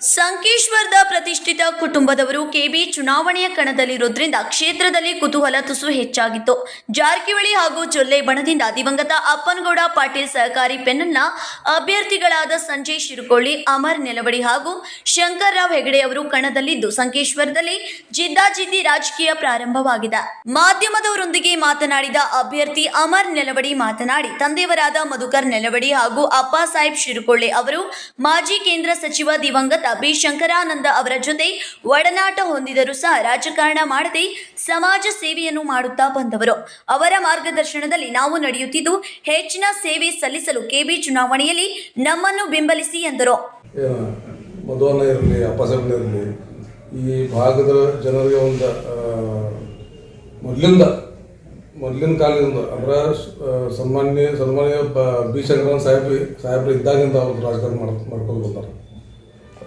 ಸಂಕೇಶ್ವರದ ಪ್ರತಿಷ್ಠಿತ ಕುಟುಂಬದವರು ಕೆಬಿ ಚುನಾವಣೆಯ ಕಣದಲ್ಲಿರೋದ್ರಿಂದ ಕ್ಷೇತ್ರದಲ್ಲಿ ಕುತೂಹಲ ತುಸು ಹೆಚ್ಚಾಗಿತ್ತು. ಜಾರಕಿಹೊಳಿ ಹಾಗೂ ಜೊಲ್ಲೆ ಬಣದಿಂದ ದಿವಂಗತ ಅಪ್ಪನಗೌಡ ಪಾಟೀಲ್ ಸಹಕಾರಿ ಪೆನ್ನ ಅಭ್ಯರ್ಥಿಗಳಾದ ಸಂಜಯ್ ಶಿರುಕೊಳ್ಳಿ, ಅಮರ್ ನೆಲವಡಿ ಹಾಗೂ ಶಂಕರ್ರಾವ್ ಹೆಗಡೆ ಅವರು ಕಣದಲ್ಲಿದ್ದು ಸಂಕೇಶ್ವರದಲ್ಲಿ ಜಿದ್ದಾಜಿದ್ದಿ ರಾಜಕೀಯ ಪ್ರಾರಂಭವಾಗಿದೆ. ಮಾಧ್ಯಮದವರೊಂದಿಗೆ ಮಾತನಾಡಿದ ಅಭ್ಯರ್ಥಿ ಅಮರ್ ನೆಲವಡಿ ಮಾತನಾಡಿ, ತಂದೆಯವರಾದ ಮಧುಕರ್ ನೆಲವಡಿ ಹಾಗೂ ಅಪ್ಪ ಸಾಹೇಬ್ ಶಿರುಕೊಳ್ಳೆ ಅವರು ಮಾಜಿ ಕೇಂದ್ರ ಸಚಿವ ದಿವಂಗತ ಬಿ ಶಂಕರಾನಂದ ಅವರ ಜೊತೆ ಒಡನಾಟ ಹೊಂದಿದರೂ ಸಹ ರಾಜಕಾರಣ ಮಾಡದೆ ಸಮಾಜ ಸೇವೆಯನ್ನು ಮಾಡುತ್ತಾ ಬಂದವರು. ಅವರ ಮಾರ್ಗದರ್ಶನದಲ್ಲಿ ನಾವು ನಡೆಯುತ್ತಿದ್ದು, ಹೆಚ್ಚಿನ ಸೇವೆ ಸಲ್ಲಿಸಲು ಕೆಬಿ ಚುನಾವಣೆಯಲ್ಲಿ ನಮ್ಮನ್ನು ಬೆಂಬಲಿಸಿ ಎಂದರು. ಈ ಭಾಗದ ಜನರಿಗೆ ಒಂದು ಮೊದಲಿಂದ, ಮೊದಲಿನ ಕಾಲದಿಂದ ಅಂದ್ರೆ ಸನ್ಮಾನ್ಯ ಸನ್ಮಾನ್ಯ ಬಿ ಶಂಕರನ್ ಸಾಹೇಬ್ ಸಾಹೇಬ್ರು ಇದ್ದಾಗಿಂದ ಅವ್ರು ರಾಜಕಾರಣ ಮಾಡ್ಕೊಂಡು ಬಂದಾರ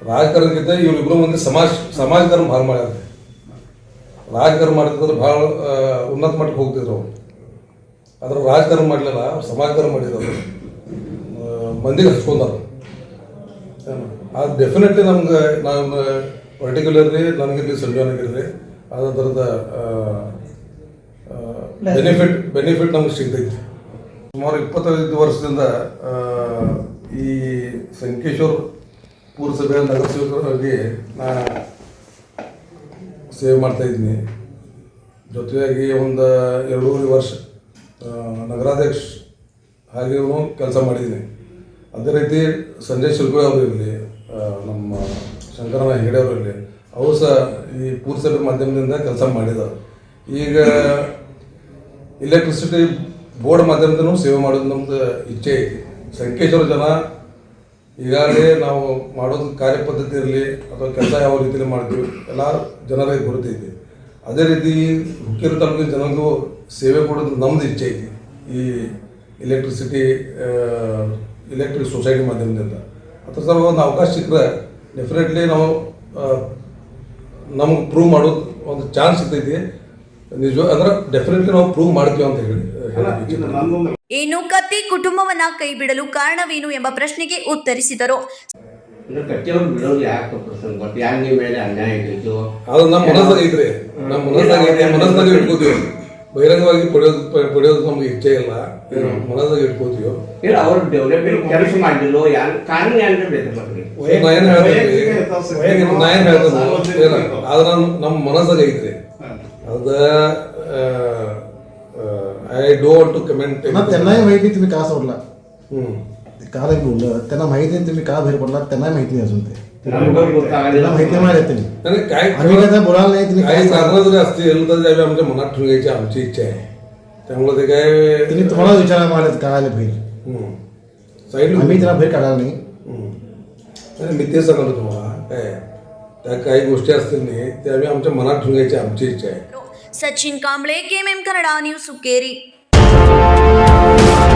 ರಾಜಕಾರಣಕ್ಕಿಂತ ಇವರಿಬ್ಬರು ಮಂದಿ ಸಮಾಜ, ಸಮಾಜಕಾರಣ ಭಾಳ ಮಾಡ್ಯಾರ ರಾಜಕಾರಣ ಮಾಡಿದ್ರೆ ಭಾಳ ಉನ್ನತ ಮಟ್ಟಕ್ಕೆ ಹೋಗ್ತಿದ್ರು ಅವ್ರು. ಆದ್ರೆ ರಾಜಕಾರಣ ಮಾಡಲಿಲ್ಲ, ಸಮಾಜಕಾರಣ ಮಾಡಿದ್ರು ಮಂದಿಗೆ ಹಚ್ಕೊಂಡಾರ ಅದು ಡೆಫಿನೆಟ್ಲಿ ನಮ್ಗೆ, ನಾನು ಪರ್ಟಿಕ್ಯುಲರ್ಲಿ ನನಗಿರಲಿ ಅದೇ ಥರದ ಬೆನಿಫಿಟ್ ಬೆನಿಫಿಟ್ ನಮ್ಗೆ ಸಿಗ್ತೈತಿ. ಸುಮಾರು ಇಪ್ಪತ್ತೈದು ವರ್ಷದಿಂದ ಈ ಸಂಕೇಶ್ವರ ಪುರಸಭೆಯ ನಗರಸೇವಕರಾಗಿ ನಾ ಸೇವೆ ಮಾಡ್ತಾ ಇದ್ದೀನಿ. ಜೊತೆಯಾಗಿ ಒಂದು ಎರಡೂವರೆ ವರ್ಷ ನಗರಾಧ್ಯಕ್ಷ ಹಾಗೆಯೂ ಕೆಲಸ ಮಾಡಿದ್ದೀನಿ. ಅದೇ ರೀತಿ ಸಂಜಯ್ ಶಿಲ್ಪಿ ಅವರು ಇರಲಿ ನಮ್ಮ ಶಂಕರನ ಹೆಗಡೆ ಅವರು ಇರಲಿ, ಅವರು ಸಹ ಈ ಪುರಸಭೆ ಮಾಧ್ಯಮದಿಂದ ಕೆಲಸ ಮಾಡಿದ್ದಾರೆ. ಈಗ ಎಲೆಕ್ಟ್ರಿಸಿಟಿ ಬೋರ್ಡ್ ಮಾಧ್ಯಮದೂ ಸೇವೆ ಮಾಡೋದು ನಮ್ದು ಇಚ್ಛೆ ಐತಿ. ಸಂಕೇಶ್ವರ ಜನ ಈಗಾಗಲೇ ನಾವು ಮಾಡೋದು ಕಾರ್ಯಪದ್ಧತಿ ಇರಲಿ ಅಥವಾ ಕೆಲಸ ಯಾವ ರೀತಿಯಲ್ಲಿ ಮಾಡ್ತೀವಿ ಎಲ್ಲ ಜನರಿಗೆ ಗುರುತೈತಿ ಅದೇ ರೀತಿ ಹುಕ್ಕೇರಿ ತಾಲೂಕಿನ ಜನರಿಗೂ ಸೇವೆ ಕೊಡೋದು ನಮ್ದು ಇಚ್ಛೆ ಐತಿ ಈ ಎಲೆಕ್ಟ್ರಿಸಿಟಿ ಇಲೆಕ್ಟ್ರಿಕ್ ಸೊಸೈಟಿ ಮಾಧ್ಯಮದಿಂದ. ಅಥವಾ ಸರ್ ಒಂದು ಅವಕಾಶ ಸಿಕ್ಕರೆ ಡೆಫಿನೆಟ್ಲಿ ನಾವು ನಮ್ಗೆ ಪ್ರೂವ್ ಮಾಡೋದು ಒಂದು ಚಾನ್ಸ್ ಸಿಗ್ತೈತಿ. ನಿಜ ಅಂದ್ರೆ ಡೆಫಿನೆಟ್ಲಿ ನಾವು ಪ್ರೂವ್ ಮಾಡ್ತೀವಿ ಅಂತ ಹೇಳಿ. ಇನ್ನು ಕತ್ತಿ ಕುಟುಂಬವನ್ನ ಕೈ ಬಿಡಲು ಕಾರಣವೇನು ಎಂಬ ಪ್ರಶ್ನೆಗೆ ಉತ್ತರಿಸಿದರು. ನಿಮ್ಮ ಮೇಲೆ ಅನ್ಯಾಯ ಆಗಿದ್ದು ಅದು ನಮ್ಮ ಮನಸ್ಸಾಗ ಐತ್ರಿ ನಮ್ಮ ಮನಸ್ಸಾಗ ಐತಿ ಮನಸ್ಸಾಗ ಇಟ್ಕೋತೀವಿ. ಬಹಿರಂಗವಾಗಿ ಪಡೆಯೋದು ಪಡೆಯೋದು ನಮ್ಗೆ ಇಚ್ಛೆ ಇಲ್ಲ. ಏನು ಮನಸ್ಸಾಗ ಇಟ್ಕೋತೀವಿ. ಇಲ್ಲ ಅವ್ರು ಡೆವಲಪ್ಮೆಂಟ್ ಕೆಲಸ ಮಾಡಿಲ್ಲ ಕಾರಣ ನಾ ಏನ್ ಹೇಳ್ತೇನೆ ನಾ ಏನ್ ಏನ ನಮ್ಮ ಮನಸ್ಸಾಗ ಐತ್ರಿ ಅದ आय डोंट टू कमेंट मग त्यांनाही माहिती आहे तुम्ही का सोडला? ते का नाही बोललं? त्यांना माहिती आहे तुम्ही का बाहेर पडला त्यांना माहिती नाही अजून ते. माहिती काय बोलायला तुम्ही काही मनात ठेवून आमची इच्छा आहे. त्यामुळे ते काय त्यांनी तुम्हाला विचारायला मारले काय आले बाहेर. हम्म. आम्ही त्याला बाहेर काढायला नाही. मी तेच सांगतो तुम्हाला काय? त्या काही गोष्टी असतील नाही त्या आम्ही आमच्या मनात ठेवून आमची इच्छा आहे. सचिन कांबळे केम एम कनडा न्यूज सुकेरी. Thank you.